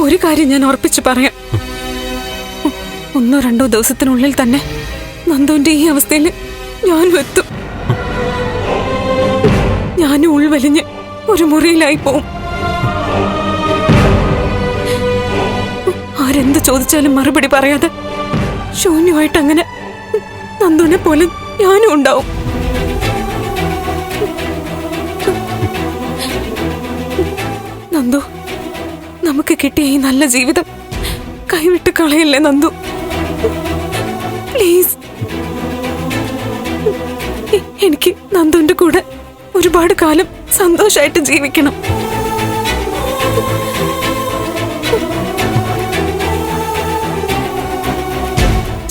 ഒരു കാര്യം ഞാൻ ഉറപ്പിച്ചു പറയാം. ഒന്നോ രണ്ടോ ദിവസത്തിനുള്ളിൽ തന്നെ നന്ദുവിന്റെ ഈ അവസ്ഥയിൽ ഞാൻ എത്തും ഞാനും ഉൾവലിഞ്ഞ് ഒരു മുറിയിലായി പോവും. ആരെന്ത് ചോദിച്ചാലും മറുപടി പറയാതെ ശൂന്യമായിട്ട് അങ്ങനെ നന്ദുവിനെ പോലെ ഞാനും ഉണ്ടാവും. നന്ദു നമുക്ക് കിട്ടിയ ഈ നല്ല ജീവിതം കൈവിട്ട് കളയല്ലേ നന്ദു? പ്ലീസ് എനിക്ക് നന്ദുവിന്റെ കൂടെ ഒരുപാട് കാലം സന്തോഷമായിട്ട് ജീവിക്കണം.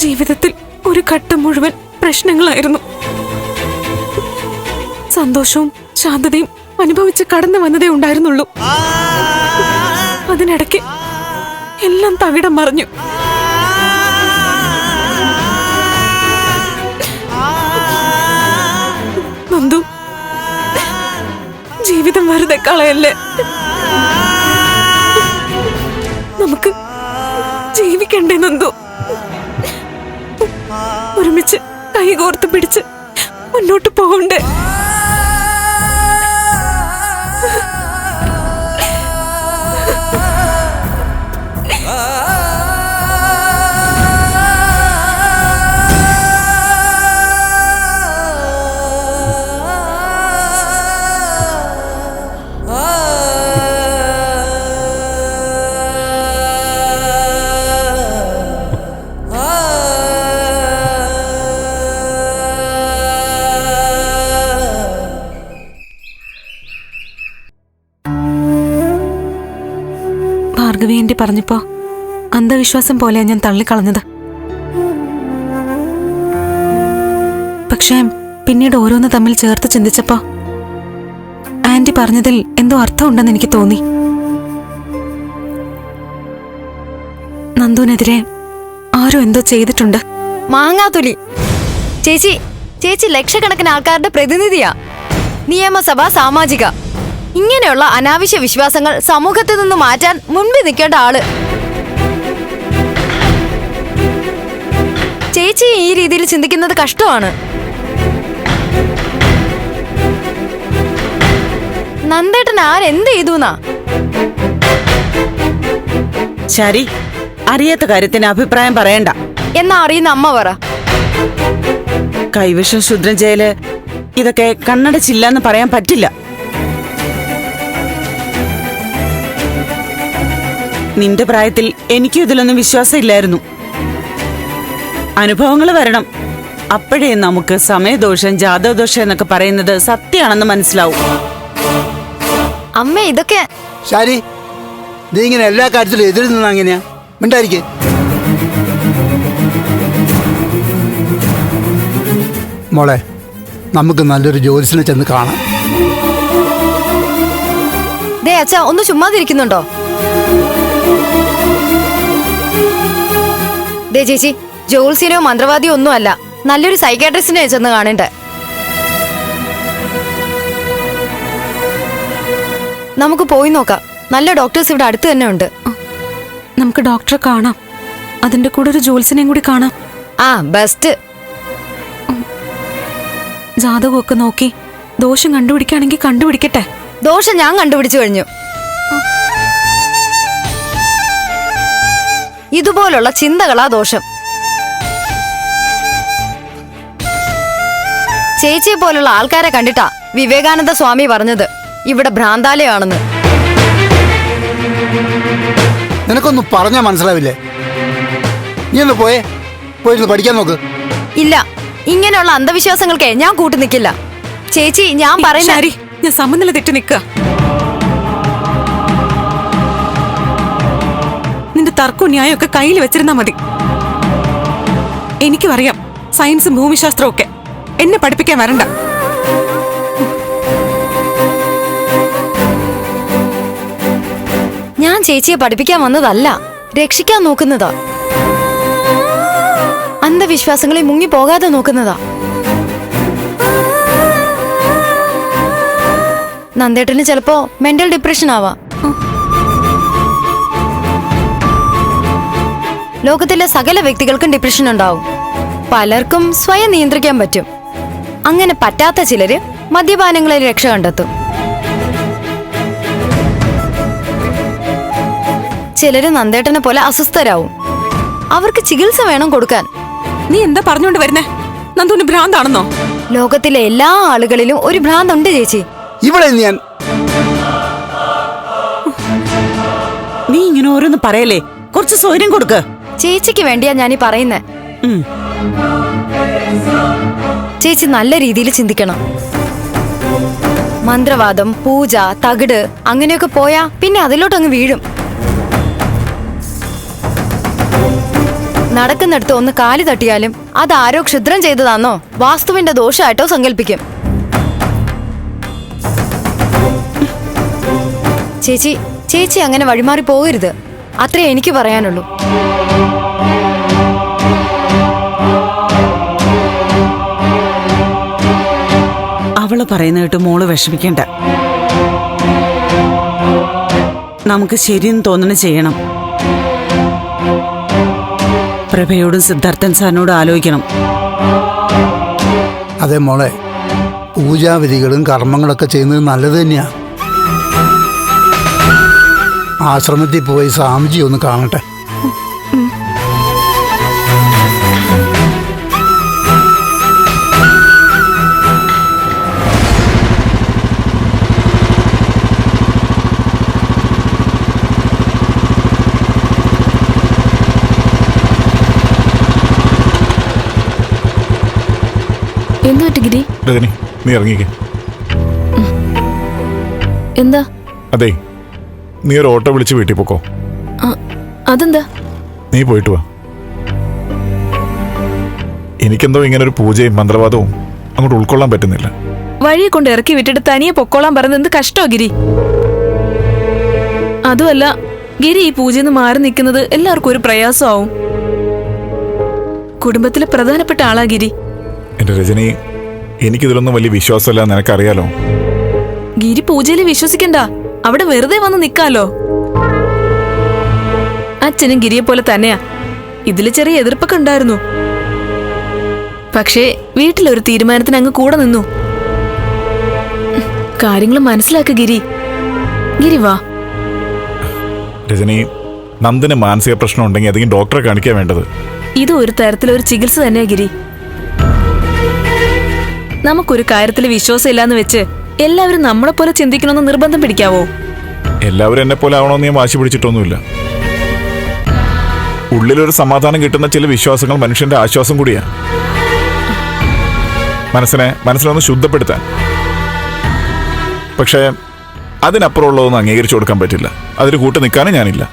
ജീവിതത്തിൽ ഒരു ഘട്ടം മുഴുവൻ പ്രശ്നങ്ങളായിരുന്നു. സന്തോഷവും ശാന്തതയും അനുഭവിച്ച് കടന്നു വന്നതേ ഉണ്ടായിരുന്നുള്ളൂ. അതിനിടയ്ക്ക് എല്ലാം തകിടം മറിഞ്ഞു. നന്ദു ജീവിതം വെറുതെ കളയല്ലേ? നമുക്ക് ജീവിക്കണ്ടേ നന്ദു? ഒരുമിച്ച് കൈകോർത്ത് പിടിച്ച് മുന്നോട്ട് പോകണ്ടേ? എന്റെ പറഞ്ഞപ്പോ അന്ധവിശ്വാസം പോലെയാ ഞാൻ തള്ളിക്കളഞ്ഞത്. പക്ഷേ പിന്നീട് ഓരോന്ന് തമ്മിൽ ചേർത്ത് ചിന്തിച്ചപ്പോ ആന്റി പറഞ്ഞതിൽ എന്തോ അർത്ഥമുണ്ടെന്ന് എനിക്ക് തോന്നി. നന്ദുവിനെതിരെ ആരോ എന്തോ ചെയ്തിട്ടുണ്ട്. മാങ്ങാതുലി ചേച്ചി ചേച്ചി ലക്ഷക്കണക്കിന് ആൾക്കാരുടെ പ്രതിനിധിയാ. നിയമസഭ സാമാജിക. ഇങ്ങനെയുള്ള അനാവശ്യ വിശ്വാസങ്ങൾ സമൂഹത്തിൽ നിന്ന് മാറ്റാൻ മുൻപിൽ നിൽക്കേണ്ട ആൾ. ചേച്ചി ഈ രീതിയിൽ ചിന്തിക്കുന്നത് കഷ്ടമാണ്. നന്ദേട്ടൻ ആരെന്ത് ചെയ്തു ശരി അറിയാത്ത കാര്യത്തിന് അഭിപ്രായം പറയണ്ട. എന്നാ അറിയുന്ന അമ്മ പറ. കൈവിഷം ശുദ്രം ചെയ്യൽ ഇതൊക്കെ കണ്ണടച്ചില്ല എന്ന് പറയാൻ പറ്റില്ല. നിന്റെ പ്രായത്തിൽ എനിക്കും ഇതിലൊന്നും വിശ്വാസമില്ലായിരുന്നു. അനുഭവങ്ങൾ വരണം. അപ്പോഴേ നമുക്ക് സമയദോഷം ജാതകദോഷം എന്നൊക്കെ പറയുന്നത് സത്യമാണെന്ന് മനസ്സിലാവും. അമ്മ ഇതൊക്കെ ശരി നീ ഇങ്ങനെ എല്ലാ കാര്യത്തിലും എതിര് അങ്ങനെയാ മിണ്ടായിരിക്കേ. മോളെ നമുക്ക് നല്ലൊരു ജ്യോതിസിനെ ചെന്ന് കാണാം. ദേ അച്ഛ ഒന്ന് ചുമ്മാതിരിക്കുന്നുണ്ടോ? ദേ ചേച്ചി ജോത്സ്യനോ മന്ത്രവാദിയോ ഒന്നും അല്ല നല്ലൊരു സൈക്കാട്രിസ്റ്റിനെ ചെന്ന് കാണണ്ടേ? നമുക്ക് പോയി നോക്കാം. നല്ല ഡോക്ടേഴ്സ് ഇവിടെ അടുത്ത് തന്നെ ഉണ്ട്. നമുക്ക് ഡോക്ടറെ കാണാം. അതിന്റെ കൂടെ ഒരു ജോത്സ്യനെയും കൂടി കാണാം. ആ ബെസ്റ്റ് ജാതകമൊക്കെ നോക്കി. ദോഷം കണ്ടുപിടിക്കുകയാണെങ്കിൽ കണ്ടുപിടിക്കട്ടെ. ദോഷം ഞാൻ കണ്ടുപിടിച്ചു കഴിഞ്ഞു. ഇതുപോലുള്ള ചിന്തകളാ ദോഷം. ചേച്ചിയെ പോലുള്ള ആൾക്കാരെ കണ്ടിട്ടാ വിവേകാനന്ദ സ്വാമി പറഞ്ഞത്. ഇവിടെ ഭ്രാന്താലയാണെന്ന്. നിനക്കൊന്നും പറഞ്ഞാ മനസ്സിലാവില്ലേ? നീ ഒന്ന് പോയേ പോയിരുന്ന് പഠിക്കാൻ നോക്ക്. ഇല്ല ഇങ്ങനെയുള്ള അന്ധവിശ്വാസങ്ങൾക്കേ ഞാൻ കൂട്ടു നിൽക്കില്ല ചേച്ചി ഞാൻ പറയുന്ന ഞാൻ സമനില തെറ്റി നിൽക്കുക. തർക്കവും ന്യായം ഒക്കെ കയ്യിൽ വെച്ചിരുന്നാ മതി. എനിക്കും അറിയാം സയൻസും ഭൂമിശാസ്ത്രവും ഒക്കെ. എന്നെ പഠിപ്പിക്കാൻ വരണ്ട. ഞാൻ ചേച്ചിയെ പഠിപ്പിക്കാൻ വന്നതല്ല രക്ഷിക്കാൻ നോക്കുന്നതാ. അന്ധവിശ്വാസങ്ങളെ മുങ്ങി പോകാതെ നോക്കുന്നതാ. നന്ദേട്ടന് ചിലപ്പോ മെന്റൽ ഡിപ്രഷൻ ആവാം. ലോകത്തിലെ സകല വ്യക്തികൾക്കും ഡിപ്രഷൻ ഉണ്ടാവും. പലർക്കും സ്വയം നിയന്ത്രിക്കാൻ പറ്റും. അങ്ങനെ പറ്റാത്ത ചിലര് മദ്യപാനങ്ങളിൽ രക്ഷ കണ്ടെത്തും. ചിലര് നന്ദേട്ടനെ പോലെ അസ്വസ്ഥരാവും. അവർക്ക് ചികിത്സ വേണം കൊടുക്കാൻ. നീ എന്താ പറഞ്ഞോണ്ട് വരുന്നേ? നന്ദുവിന് ഭ്രാന്താണെന്നോ? ലോകത്തിലെ എല്ലാ ആളുകളിലും ഒരു ഭ്രാന്തുണ്ട് ചേച്ചി. ഇവിടെ ഞാൻ നീ ഇങ്ങനെ ഓരോന്ന് പറയല്ലേ? കുറച്ച് സ്വൈര്യം കൊടുക്ക്. ചേച്ചിക്ക് വേണ്ടിയാ ഞാനീ പറയുന്നേ. ഉം. ചേച്ചി നല്ല രീതിയിൽ ചിന്തിക്കണം. മന്ത്രവാദം പൂജ തകിട് അങ്ങനെയൊക്കെ പോയാ പിന്നെ അതിലോട്ടങ്ങ് വീഴും. നടക്കുന്നിടത്ത് ഒന്ന് കാലി തട്ടിയാലും അത് ആരോ ക്ഷുദ്രം ചെയ്തതാന്നോ വാസ്തുവിന്റെ ദോഷമായിട്ടോ സങ്കല്പിക്കും. ചേച്ചി ചേച്ചി അങ്ങനെ വഴിമാറി പോകരുത്. അത്രേ എനിക്ക് പറയാനുള്ളൂ. അവൾ പറയുന്ന കേട്ട് മോൾ വിഷമിക്കണ്ട. നമുക്ക് ശരിയെന്ന് തോന്നണ ചെയ്യണം. പ്രഭയോടും സിദ്ധാർത്ഥൻ സാറിനോടും ആലോചിക്കണം. അതെ മോളെ പൂജാവിധികളും കർമ്മങ്ങളൊക്കെ ചെയ്യുന്നത് നല്ലത് തന്നെയാ. ആശ്രമത്തിൽ പോയി സ്വാമിജി ഒന്ന് കാണട്ടെ. എന്തു നീ ഇറങ്ങിക്ക്. അതെ നീ ഒരു ഓട്ടോ വിളിച്ച് വീട്ടിൽ പോക്കോ. അതെന്താ? നീ പോയിട്ട് വാ. എനിക്കെന്തോ ഇങ്ങനെ ഒരു പൂജയും മന്ത്രവാദവും അങ്ങോട്ട് ഉൾക്കൊള്ളാൻ പറ്റുന്നില്ല. വഴിയെ കൊണ്ട് ഇറക്കി വിട്ടിട്ട് തനിയെ പൊക്കോളാൻ പറഞ്ഞത് എന്ത് കഷ്ടോ ഗിരി? അതുമല്ല ഗിരി ഈ പൂജയിൽ നിന്ന് മാറി നിൽക്കുന്നത് എല്ലാവർക്കും ഒരു പ്രയാസമാവും. കുടുംബത്തിലെ പ്രധാനപ്പെട്ട ആളാ ഗിരി. എന്റെ രജനി എനിക്കിതിലൊന്നും വലിയ വിശ്വാസമല്ല നിനക്കറിയാലോ? ഗിരി പൂജയിൽ വിശ്വസിക്കണ്ട. അവിടെ വെറുതെ വന്ന് നിക്കാലോ? അച്ഛനും ഗിരിയെ പോലെ തന്നെയാ. ഇതിൽ ചെറിയ എതിർപ്പൊക്കെ ഉണ്ടായിരുന്നു. പക്ഷേ വീട്ടിലൊരു തീരുമാനത്തിന് അങ്ങ് കൂടെ നിന്നു. കാര്യങ്ങൾ മനസ്സിലാക്ക ഗിരി. ഗിരി വാ. രജനി നന്ദിന് മാനസിക പ്രശ്നം ഉണ്ടെങ്കിൽ അധികം ഡോക്ടറെ കാണിക്കാൻ വേണ്ടത്. ഇത് ഒരു തരത്തിലൊരു ചികിത്സ തന്നെയാ ഗിരി. നമുക്കൊരു കാര്യത്തിൽ വിശ്വാസം ഇല്ലാന്ന് വെച്ച് എല്ലാവരും നമ്മളെ പോലെ ചിന്തിക്കണമെന്ന് നിർബന്ധം പിടിക്കാവോ? എല്ലാവരും എന്നെ പോലെ ആവണമെന്ന് ഞാൻ വാശി പിടിച്ചിട്ടൊന്നുമില്ല. ഉള്ളിലൊരു സമാധാനം കിട്ടുന്ന ചില വിശ്വാസങ്ങൾ മനുഷ്യന്റെ ആശ്വാസം കൂടിയാ. മനസ്സിനെ മനസ്സിനൊന്ന് ശുദ്ധപ്പെടുത്താൻ. പക്ഷേ അതിനപ്പുറമുള്ളതൊന്നും അംഗീകരിച്ചു കൊടുക്കാൻ പറ്റില്ല. അതിന് കൂട്ട് നിൽക്കാനും ഞാനില്ല.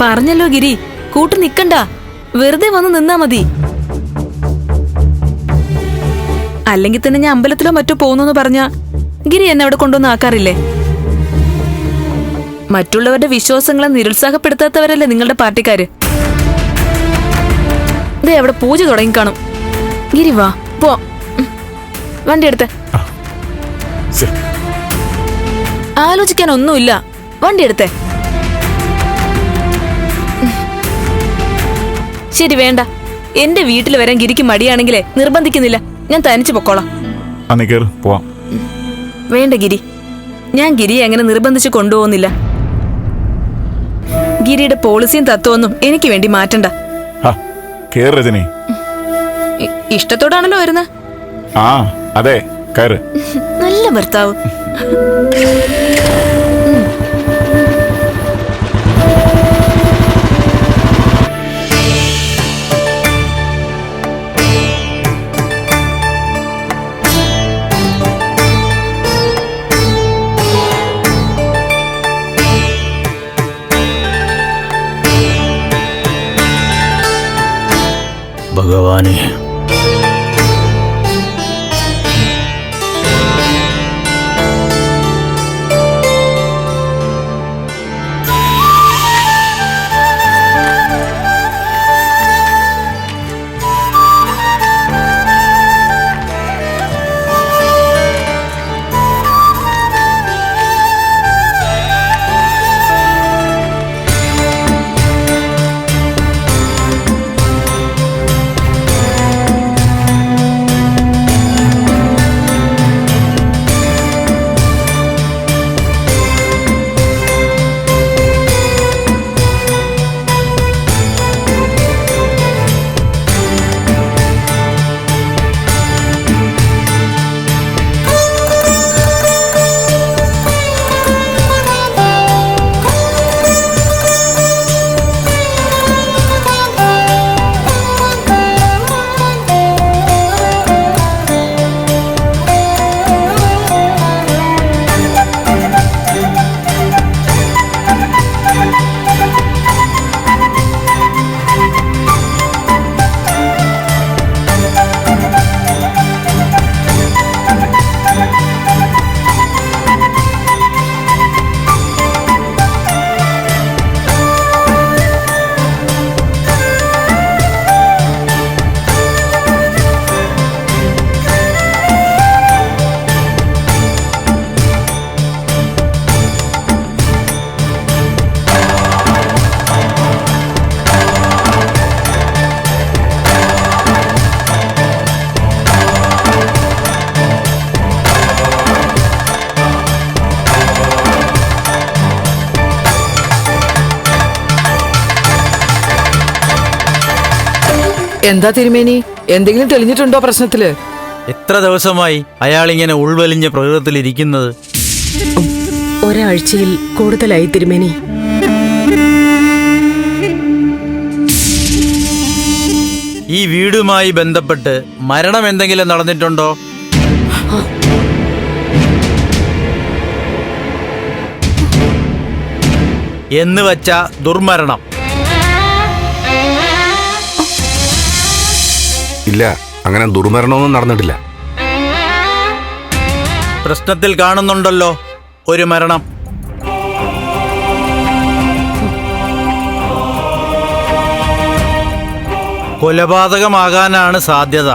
പറഞ്ഞല്ലോ ഗിരി കൂട്ടു നിൽക്കണ്ട വെറുതെ വന്ന് നിന്നാ മതി. അല്ലെങ്കിൽ തന്നെ ഞാൻ അമ്പലത്തിലോ മറ്റോ പോകുന്നു പറഞ്ഞ ഗിരി എന്നെ അവിടെ കൊണ്ടുവന്ന് ആക്കാറില്ലേ? മറ്റുള്ളവരുടെ വിശ്വാസങ്ങളെ നിരുത്സാഹപ്പെടുത്താത്തവരല്ലേ നിങ്ങളുടെ പാർട്ടിക്കാര്? ദേ അവിടെ പൂജ തുടങ്ങി കാണും. ഗിരി വാ പോ. വണ്ടി എടുത്ത്. ആലോചിക്കാൻ ഒന്നുമില്ല. വണ്ടി എടുത്തേ. ശരി വേണ്ട. എന്റെ വീട്ടിൽ വരാൻ ഗിരിക്ക് മടിയാണെങ്കിലേ നിർബന്ധിക്കുന്നില്ല. ഞാൻ തനിച്ചു പൊക്കോളാം. പോവാം. വേണ്ട ഗിരി. ഞാൻ ഗിരിയെ അങ്ങനെ നിർബന്ധിച്ച് കൊണ്ടുപോകുന്നില്ല. ഗിരിയുടെ പോളിസിയും തത്വമൊന്നും എനിക്ക് വേണ്ടി മാറ്റണ്ട. രജനി. ഇഷ്ടത്തോടാണല്ലോ വരുന്നത് ആ അതെ നല്ല ഭർത്താവ്. ഭഗവാനെ. എന്താ തിരുമേനി? എന്തെങ്കിലും തെളിഞ്ഞിട്ടുണ്ടോ പ്രശ്നത്തിൽ? എത്ര ദിവസമായി അയാൾ ഇങ്ങനെ ഉൾവലിഞ്ഞ പ്രകൃതത്തിൽ ഇരിക്കുന്നത്? ഒരാഴ്ചയിൽ കൂടുതലായി തിരുമേനി. ഈ വീടുമായി ബന്ധപ്പെട്ട് മരണം എന്തെങ്കിലും നടന്നിട്ടുണ്ടോ? എന്ന് വച്ച ദുർമരണം. ഇല്ല അങ്ങനെ ദുർമരണമൊന്നും നടന്നിട്ടില്ല. പ്രശ്നത്തിൽ കാണുന്നുണ്ടല്ലോ ഒരു മരണം. കൊലപാതകമാകാനാണ് സാധ്യത.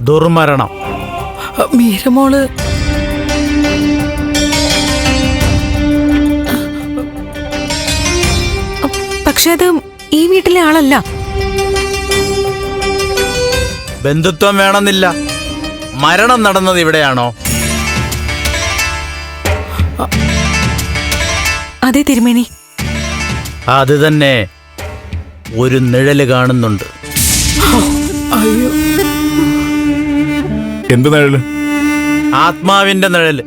ദുർമരണം. മീരമോൾ പക്ഷെ അത് ഈ വീട്ടിലെ ആളല്ല. ബന്ധുത്വം വേണമെന്നില്ല. മരണം നടന്നത് ഇവിടെയാണോ? അതെ തിരുമേനി. അത് തന്നെ ഒരു നിഴൽ കാണുന്നുണ്ട്. അയ്യോ. എന്ത് നിഴൽ? ആത്മാവിന്റെ നിഴൽ.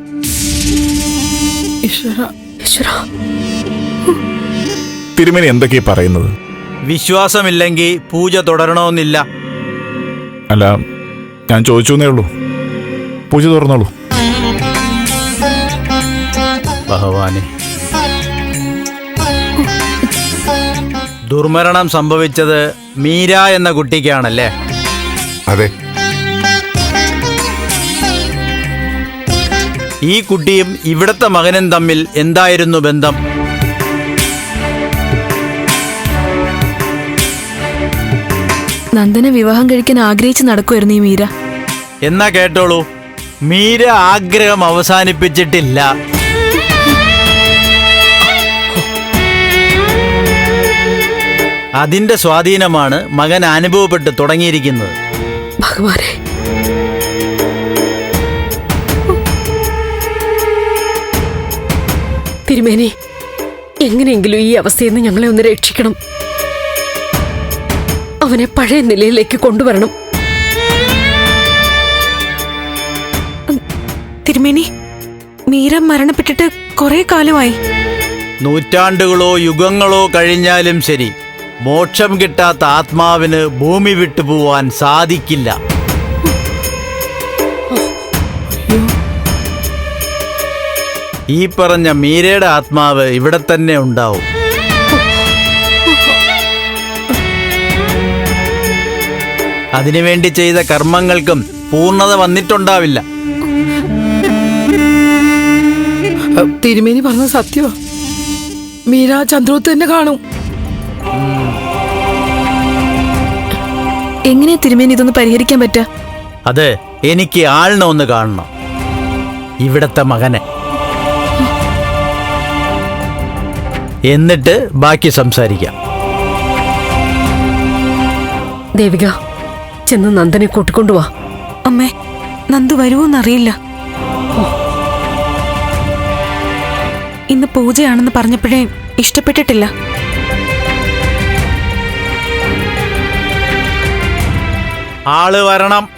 ഈശ്വര. ഈശ്വരാ. തിരുമേനി എന്തൊക്കെയാ പറയുന്നത്? വിശ്വാസമില്ലെങ്കിൽ പൂജ തുടരണമെന്നില്ല. അല്ല ഞാൻ ചോദിച്ചു എന്നേ ഉള്ളൂ. പൂജ തുറന്നോളൂ. ഭഗവാനെ. ദുർമരണം സംഭവിച്ചത് മീര എന്ന കുട്ടിക്കാണല്ലേ? അതെ. ഈ കുട്ടിയും ഇവിടത്തെ മകനും തമ്മിൽ എന്തായിരുന്നു ബന്ധം? നന്ദനെ വിവാഹം കഴിക്കാൻ ആഗ്രഹിച്ച് നടക്കുമായിരുന്നു ഈ മീര. എന്നാ കേട്ടോളൂ. മീര ആഗ്രഹം അവസാനിപ്പിച്ചിട്ടില്ല. അതിന്റെ സ്വാധീനമാണ് മകൻ അനുഭവപ്പെട്ട് തുടങ്ങിയിരിക്കുന്നത്. ഭഗവാനെ. തിരുമേനി എങ്ങനെയെങ്കിലും ഈ അവസ്ഥയിൽ നിന്ന് ഞങ്ങളെ ഒന്ന് രക്ഷിക്കണം. അവനെ പഴയ നിലയിലേക്ക് കൊണ്ടുവരണം. തിരുമേനി മീര മരണപ്പെട്ടിട്ട് കുറെ കാലമായി. നൂറ്റാണ്ടുകളോ യുഗങ്ങളോ കഴിഞ്ഞാലും ശരി മോക്ഷം കിട്ടാത്ത ആത്മാവിന് ഭൂമി വിട്ടുപോവാൻ സാധിക്കില്ല. ഈ പറഞ്ഞ മീരയുടെ ആത്മാവ് ഇവിടെ തന്നെ ഉണ്ടാവും. അതിനുവേണ്ടി ചെയ്ത കർമ്മങ്ങൾക്കും പൂർണത വന്നിട്ടുണ്ടാവില്ല. തിരുമേനി പറഞ്ഞ സത്യോ മീര ചന്ദ്രോത്ത് തന്നെ കാണും. എങ്ങനെയാ തിരുമേനി ഇതൊന്ന് പരിഹരിക്കാൻ പറ്റുക അത് എനിക്ക് ആളിനെ ഒന്ന് കാണണം. ഇവിടത്തെ മകനെ. എന്നിട്ട് ബാക്കി സംസാരിക്കാം. ദേവിക ചെന്ന് നന്ദനെ കൂട്ടിക്കൊണ്ടുവാ. അമ്മേ നന്ദു വരുമോന്നറിയില്ല ഇന്ന് പൂജയാണെന്ന് പറഞ്ഞപ്പോഴേ ഇഷ്ടപ്പെട്ടിട്ടില്ല. ആൾ വരണം.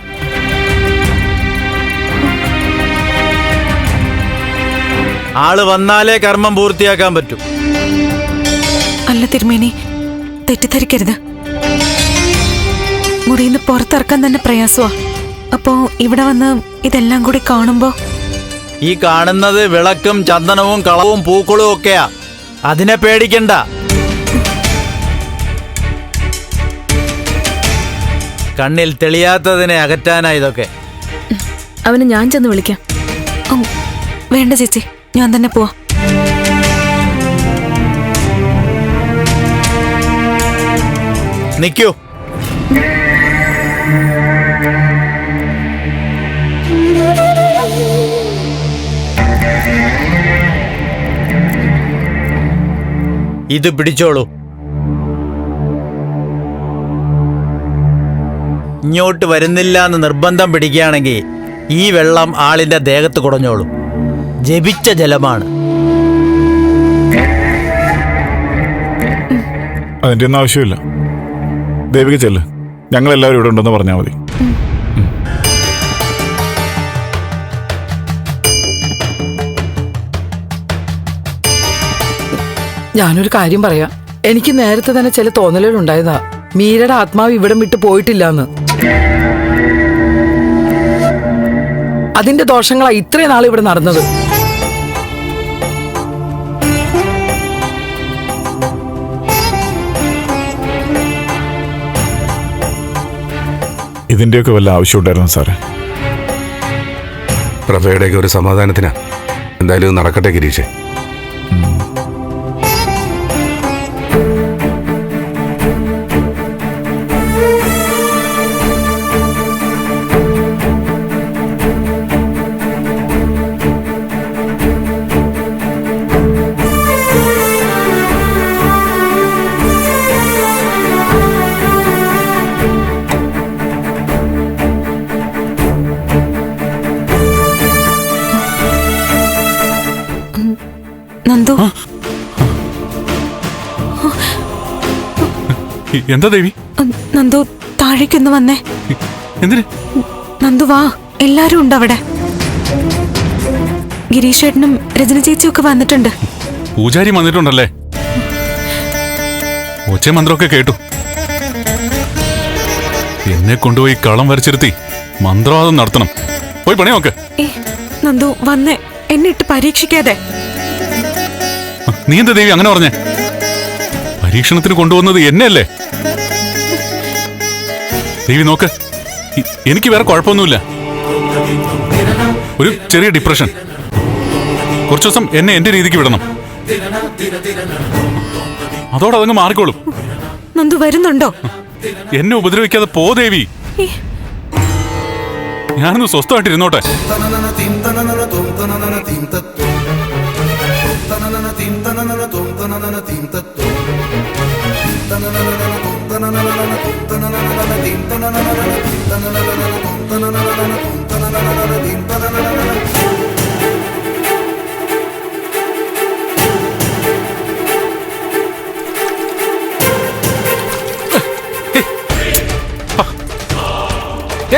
ആൾ വന്നാലേ കർമ്മം പൂർത്തിയാക്കാൻ പറ്റൂ. അല്ല തിരുമേനി തെറ്റിദ്ധരിക്കരുത്. മുറിയിന്ന് പുറത്തിറക്കാൻ തന്നെ പ്രയാസമാ അപ്പോ ഇവിടെ വന്ന് ഇതെല്ലാം കൂടി കാണുമ്പോ? ഈ കാണുന്നത് വിളക്കും ചന്ദനവും കളവും പൂക്കളും ഒക്കെയാ. അതിനെ പേടിക്കണ്ട. കണ്ണിൽ തെളിയാത്തതിനെ അകറ്റാനാ ഇതൊക്കെ. അവന് ഞാൻ ചെന്ന് വിളിക്കാം. ഓ വേണ്ട ചേച്ചി ഞാൻ തന്നെ പോവാ. നിൽക്കൂ ഇത് പിടിച്ചോളൂ. ഇങ്ങോട്ട് വരുന്നില്ല എന്ന് നിർബന്ധം പിടിക്കുകയാണെങ്കിൽ ഈ വെള്ളം ആളിന്റെ ദേഹത്ത് കുടഞ്ഞോളൂ. ജപിച്ച ജലമാണ്. അതിന്റെ ഒന്നും ആവശ്യമില്ല. ദേവിക ചെല്ല്. ഞങ്ങളെല്ലാവരും ഇവിടെ ഉണ്ടെന്ന് പറഞ്ഞാൽ മതി. ഞാനൊരു കാര്യം പറയാം. എനിക്ക് നേരത്തെ തന്നെ ചില തോന്നലുകൾ ഉണ്ടായതാ മീരയുടെ ആത്മാവ് ഇവിടം വിട്ട് പോയിട്ടില്ലാന്ന്. അതിന്റെ ദോഷങ്ങളാ ഇത്രയും നാൾ ഇവിടെ നടന്നത്. ഇതിന്റെയൊക്കെ വല്ല ആവശ്യമുണ്ടായിരുന്നു സാറേ? പ്രഭയുടെയൊക്കെ ഒരു സമാധാനത്തിനാ. എന്തായാലും നടക്കട്ടെ ഗിരീഷേ. എന്താ ദേവി? നന്ദു താഴേക്കൊന്ന് വന്നേ. എന്തിന്? നന്ദു വാ എല്ലാരും ഉണ്ട് അവിടെ. ഗിരീഷ് ചേട്ടനും രജന ചേച്ചിയും ഒക്കെ വന്നിട്ടുണ്ട്. പൂജാരി വന്നിട്ടുണ്ടല്ലേ? ഒച്ച മന്ത്രമൊക്കെ കേട്ടു. എന്നെ കൊണ്ടുപോയി കളം വരച്ചിരുത്തി മന്ത്രവാദം നടത്തണം. പോയി പണി നോക്ക്. നന്ദു വന്നേ എന്നെ ഇട്ട് പരീക്ഷിക്കാതെ. നീ എന്താ ദേവി അങ്ങനെ പറഞ്ഞേ? പരീക്ഷണത്തിന് കൊണ്ടുവന്നത് എന്നെയല്ലേ? ദേവി നോക്ക്. എനിക്ക് വേറെ കുഴപ്പമൊന്നുമില്ല. ഒരു ചെറിയ ഡിപ്രഷൻ. കുറച്ചു ദിവസം എന്നെ എന്റെ രീതിക്ക് വിടണം. അതോടെ അതങ്ങ് മാറിക്കോളും. നന്ദു വരുന്നുണ്ടോ? എന്നെ ഉപദ്രവിക്കാതെ പോ ദേവി. ഞാനൊന്ന് സ്വസ്ഥമായിട്ടിരുന്നോട്ടെ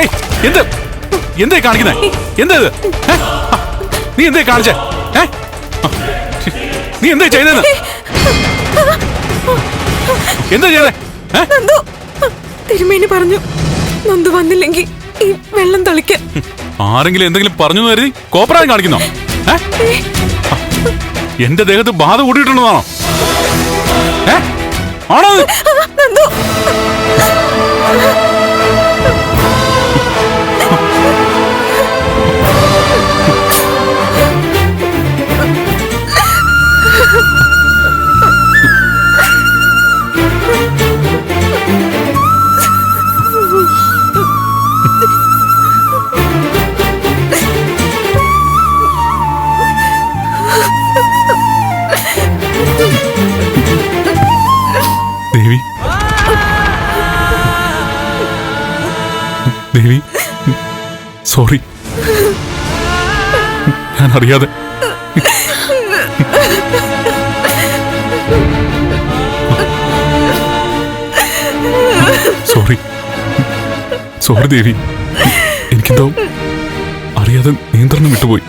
ഏയ് എന്ത് എന്തായി കാണിക്കുന്നേ എന്താ ഇത് ഏ? ആ, നീ എന്തായി കാണിച്ചേ ഏ? ആ, നീ എന്തായി ചെയ്തതെന്ന് എന്താ ചെയ്തേ നന്ദു തിരുമേനി പറഞ്ഞു നന്ദു വന്നില്ലെങ്കിൽ ഈ വെള്ളം തളിക്കാൻ. ആരെങ്കിലും എന്തെങ്കിലും പറഞ്ഞു കരുതി കോപ്രായം കാണിക്കുന്നോ? എന്റെ ദേഹത്ത് ബാധ കൂട്ടിയിട്ടുണ്ടെന്നാണോ ഏ? ആണോ സോറി. ഞാൻ അറിയാതെ സോറി. സോറി ദേവി. എനിക്കെന്തോ അറിയാതെ നിയന്ത്രണം വിട്ടുപോയി.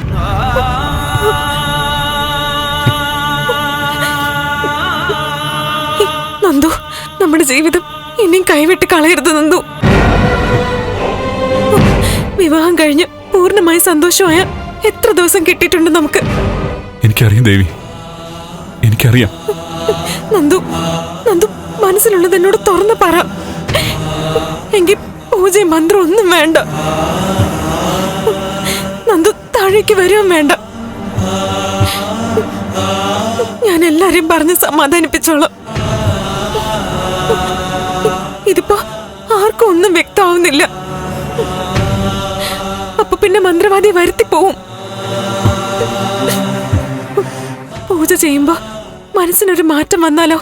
നന്ദു നമ്മുടെ ജീവിതം ഇനിയും കൈവിട്ട് കളയരുത് നന്ദു. വിവാഹം കഴിഞ്ഞ് പൂർണമായി സന്തോഷമായ എത്ര ദിവസം കിട്ടിയിട്ടുണ്ട് നമുക്ക്? എനിക്കറിയാം ദേവി. എനിക്കറിയാം. നന്ദു നന്ദു മനസ്സിലുള്ളത് എന്നോട് തുറന്ന് പറ. എങ്കിൽ പൂജയും മന്ത്രം ഒന്നും വേണ്ട. നന്ദു താഴേക്ക് വരികയും വേണ്ട. ഞാൻ എല്ലാരെയും പറഞ്ഞ് സമാധാനിപ്പിച്ചോളാം. ഇതിപ്പോ ആർക്കും ഒന്നും വ്യക്തമാവുന്നില്ല. അപ്പൊ പിന്നെ മന്ത്രവാദി വരുത്തി പോവും. പൂജ ചെയ്യുമ്പോ മനസ്സിനൊരു മാറ്റം വന്നാലോ?